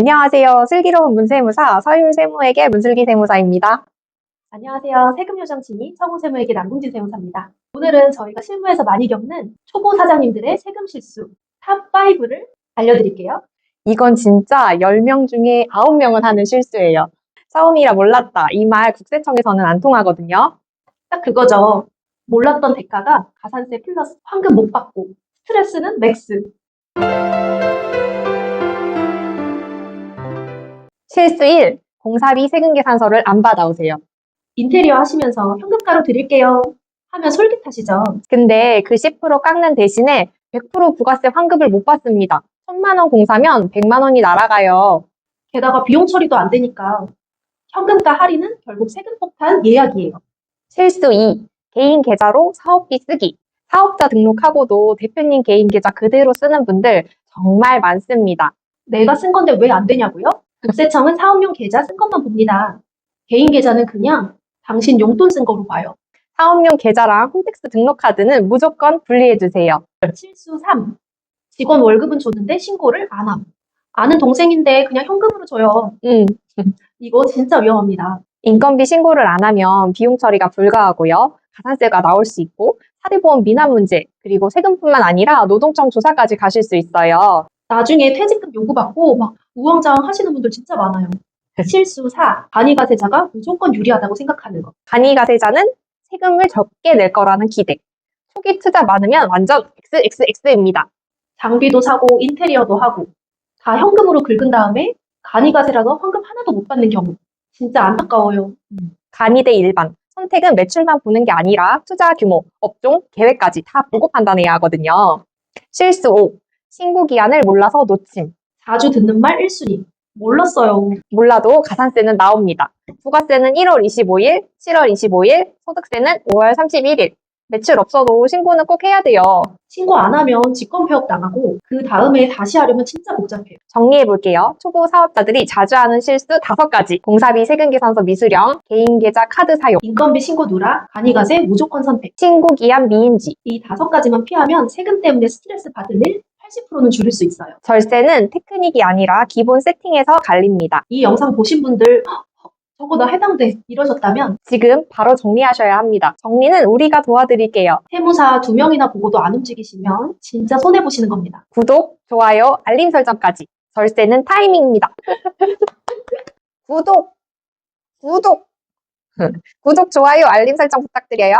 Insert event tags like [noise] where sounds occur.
안녕하세요. 슬기로운 문세무사 서율 세무에게 문슬기 세무사입니다. 안녕하세요. 세금 요정 진이 서구 세무에게 남궁진 세무사입니다. 오늘은 저희가 실무에서 많이 겪는 초보 사장님들의 세금 실수 탑5를 알려드릴게요. 이건 진짜 10명 중에 9명은 하는 실수예요. 처음이라 몰랐다. 이 말 국세청에서는 안 통하거든요. 딱 그거죠. 몰랐던 대가가 가산세 플러스 환급 못 받고 스트레스는 맥스. 실수 1. 공사비 세금계산서를 안 받아오세요. 인테리어 하시면서 현금가로 드릴게요. 하면 솔깃하시죠. 근데 그 10% 깎는 대신에 100% 부가세 환급을 못 받습니다. 1000만 원 공사면 100만 원이 날아가요. 게다가 비용 처리도 안 되니까 현금가 할인은 결국 세금 폭탄 예약이에요. 실수 2. 개인 계좌로 사업비 쓰기. 사업자 등록하고도 대표님 개인 계좌 그대로 쓰는 분들 정말 많습니다. 내가 쓴 건데 왜 안 되냐고요? 국세청은 사업용 계좌 쓴 것만 봅니다. 개인 계좌는 그냥 당신 용돈 쓴 거로 봐요. 사업용 계좌랑 홈택스 등록카드는 무조건 분리해주세요. 실수 3. 직원 월급은 줬는데 신고를 안 함. 아는 동생인데 그냥 현금으로 줘요. 음, 이거 진짜 위험합니다. 인건비 신고를 안 하면 비용 처리가 불가하고요. 가산세가 나올 수 있고 사대보험 미납 문제 그리고 세금뿐만 아니라 노동청 조사까지 가실 수 있어요. 나중에 퇴직금 요구받고 막 우왕좌왕 하시는 분들 진짜 많아요. 실수 4. 간이가세자가 무조건 유리하다고 생각하는 것. 간이가세자는 세금을 적게 낼 거라는 기대. 초기 투자 많으면 완전 XXX입니다. 장비도 사고 인테리어도 하고 다 현금으로 긁은 다음에 간이가세라서 환급 하나도 못 받는 경우. 진짜 안타까워요. 간이 대 일반. 선택은 매출만 보는 게 아니라 투자 규모, 업종, 계획까지 다 보고 판단해야 하거든요. 실수 5. 신고 기한을 몰라서 놓침. 자주 듣는 말 1순위. 몰랐어요. 몰라도 가산세는 나옵니다. 부가세는 1월 25일, 7월 25일, 소득세는 5월 31일. 매출 없어도 신고는 꼭 해야 돼요. 신고 안 하면 직권 폐업 당하고 그 다음에 다시 하려면 진짜 복잡해요. 정리해 볼게요. 초보 사업자들이 자주 하는 실수 5가지. 공사비 세금 계산서 미수령, 개인 계좌 카드 사용, 인건비 신고 누락, 간이가세 무조건 선택. 신고 기한 미인지, 이 다섯 가지만 피하면 세금 때문에 스트레스 받을 일 80%는 줄일 수 있어요. 절세는 테크닉이 아니라 기본 세팅에서 갈립니다. 이 영상 보신 분들 "헉, 헉, 저거 나 해당돼 이러셨다면 지금 바로 정리하셔야 합니다. 정리는 우리가 도와드릴게요. 세무사 두 명이나 보고도 안 움직이시면 진짜 손해 보시는 겁니다. 구독, 좋아요, 알림 설정까지. 절세는 타이밍입니다. [laughs] 구독, 구독, [laughs] 구독, 좋아요, 알림 설정 부탁드려요.